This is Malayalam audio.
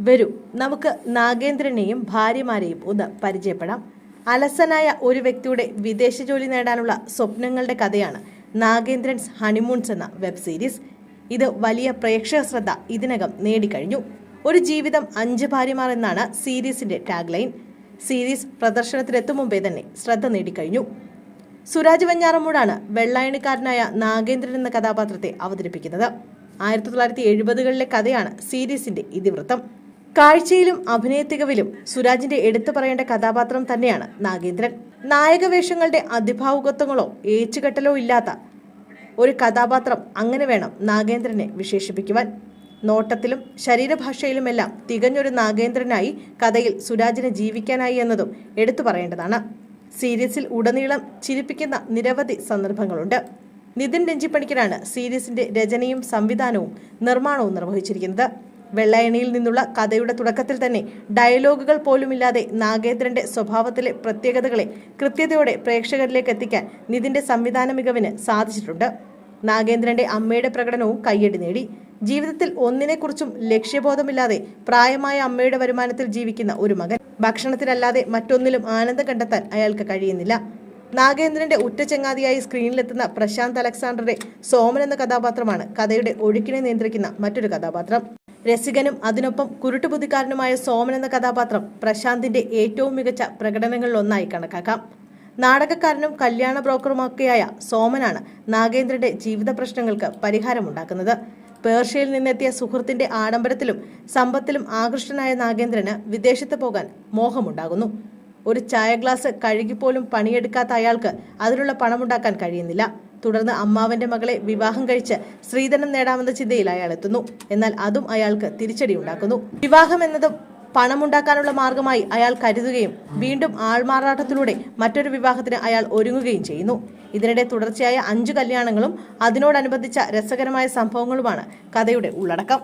വരൂ. നമുക്ക് നാഗേന്ദ്രനെയും ഭാര്യമാരെയും ഒന്ന് പരിചയപ്പെടാം. അലസനായ ഒരു വ്യക്തിയുടെ വിദേശ ജോലി നേടാനുള്ള സ്വപ്നങ്ങളുടെ കഥയാണ് നാഗേന്ദ്രൻസ് ഹണിമൂൺസ് എന്ന വെബ് സീരീസ്. ഇത് വലിയ പ്രേക്ഷക ശ്രദ്ധ ഇതിനകം നേടിക്കഴിഞ്ഞു. ഒരു ജീവിതം അഞ്ച് ഭാര്യമാർ എന്നാണ് സീരീസിന്റെ ടാഗ് ലൈൻ സീരീസ് പ്രദർശനത്തിനെത്തും മുമ്പേ തന്നെ ശ്രദ്ധ നേടിക്കഴിഞ്ഞു. സുരാജ് വെഞ്ഞാറമ്മൂടാണ് വെള്ളായണിക്കാരനായ നാഗേന്ദ്രൻ എന്ന കഥാപാത്രത്തെ അവതരിപ്പിക്കുന്നത്. ആയിരത്തി തൊള്ളായിരത്തി എഴുപതുകളിലെ കഥയാണ് സീരീസിന്റെ ഇതിവൃത്തം. കാഴ്ചയിലും അഭിനയത്തികവിലും സുരാജിന്റെ എടുത്തു പറയേണ്ട കഥാപാത്രം തന്നെയാണ് നാഗേന്ദ്രൻ. നായകവേഷങ്ങളുടെ അതിഭാവുകത്വങ്ങളോ ഏച്ചുകെട്ടലോ ഇല്ലാത്ത ഒരു കഥാപാത്രം അങ്ങനെ വേണം നാഗേന്ദ്രനെ വിശേഷിപ്പിക്കുവാൻ. നോട്ടത്തിലും ശരീരഭാഷയിലുമെല്ലാം തികഞ്ഞൊരു നാഗേന്ദ്രനായി കഥയിൽ സുരാജിനെ ജീവിക്കാനായി എന്നതും എടുത്തു പറയേണ്ടതാണ്. സീരീസിൽ ഉടനീളം ചിരിപ്പിക്കുന്ന നിരവധി സന്ദർഭങ്ങളുണ്ട്. നിതിൻ രഞ്ജിപ്പണിക്കരാണ് സീരീസിന്റെ രചനയും സംവിധാനവും നിർമ്മാണവും നിർവഹിച്ചിരിക്കുന്നത്. വെള്ളയണിയിൽ നിന്നുള്ള കഥയുടെ തുടക്കത്തിൽ തന്നെ ഡയലോഗുകൾ പോലുമില്ലാതെ നാഗേന്ദ്രന്റെ സ്വഭാവത്തിലെ പ്രത്യേകതകളെ കൃത്യതയോടെ പ്രേക്ഷകരിലേക്ക് എത്തിക്കാൻ നിതിന്റെ സംവിധാന മികവിന് സാധിച്ചിട്ടുണ്ട്. നാഗേന്ദ്രന്റെ അമ്മയുടെ പ്രകടനവും കയ്യടി നേടി. ജീവിതത്തിൽ ഒന്നിനെക്കുറിച്ചും ലക്ഷ്യബോധമില്ലാതെ പ്രായമായ അമ്മയുടെ വരുമാനത്തിൽ ജീവിക്കുന്ന ഒരു മകൻ. ഭക്ഷണത്തിനല്ലാതെ മറ്റൊന്നിലും ആനന്ദം കണ്ടെത്താൻ അയാൾക്ക് കഴിയുന്നില്ല. നാഗേന്ദ്രന്റെ ഉറ്റ ചങ്ങാതിയായി സ്ക്രീനിലെത്തുന്ന പ്രശാന്ത് അലക്സാണ്ടറുടെ സോമൻ എന്ന കഥാപാത്രമാണ് കഥയുടെ ഒഴുക്കിനെ നിയന്ത്രിക്കുന്ന മറ്റൊരു കഥാപാത്രം. രസികനും അതിനൊപ്പം കുരുട്ടുപുതിക്കാരനുമായ സോമൻ എന്ന കഥാപാത്രം പ്രശാന്തിന്റെ ഏറ്റവും മികച്ച പ്രകടനങ്ങളിലൊന്നായി കണക്കാക്കാം. നാടകക്കാരനും കല്യാണ ബ്രോക്കറുമൊക്കെയായ സോമനാണ് നാഗേന്ദ്രന്റെ ജീവിത പ്രശ്നങ്ങൾക്ക് പരിഹാരമുണ്ടാക്കുന്നത്. പേർഷ്യയിൽ നിന്നെത്തിയ സുഹൃത്തിന്റെ ആഡംബരത്തിലും സമ്പത്തിലും ആകൃഷ്ടനായ നാഗേന്ദ്രന് വിദേശത്ത് പോകാൻ മോഹമുണ്ടാകുന്നു. ഒരു ചായ ഗ്ലാസ് കഴുകിപ്പോലും പണിയെടുക്കാത്ത അയാൾക്ക് അതിനുള്ള പണമുണ്ടാക്കാൻ കഴിയുന്നില്ല. തുടർന്ന് അമ്മാവന്റെ മകളെ വിവാഹം കഴിച്ച് സ്ത്രീധനം നേടാമെന്ന ചിന്തയിൽ അയാൾ എത്തുന്നു. എന്നാൽ അതും അയാൾക്ക് തിരിച്ചടി ഉണ്ടാക്കുന്നു. വിവാഹം എന്നതും പണമുണ്ടാക്കാനുള്ള മാർഗമായി അയാൾ കരുതുകയും വീണ്ടും ആൾമാറാട്ടത്തിലൂടെ മറ്റൊരു വിവാഹത്തിന് അയാൾ ഒരുങ്ങുകയും ചെയ്യുന്നു. ഇതിനിടെ തുടർച്ചയായ അഞ്ചു കല്യാണങ്ങളും അതിനോടനുബന്ധിച്ച രസകരമായ സംഭവങ്ങളുമാണ് കഥയുടെ ഉള്ളടക്കം.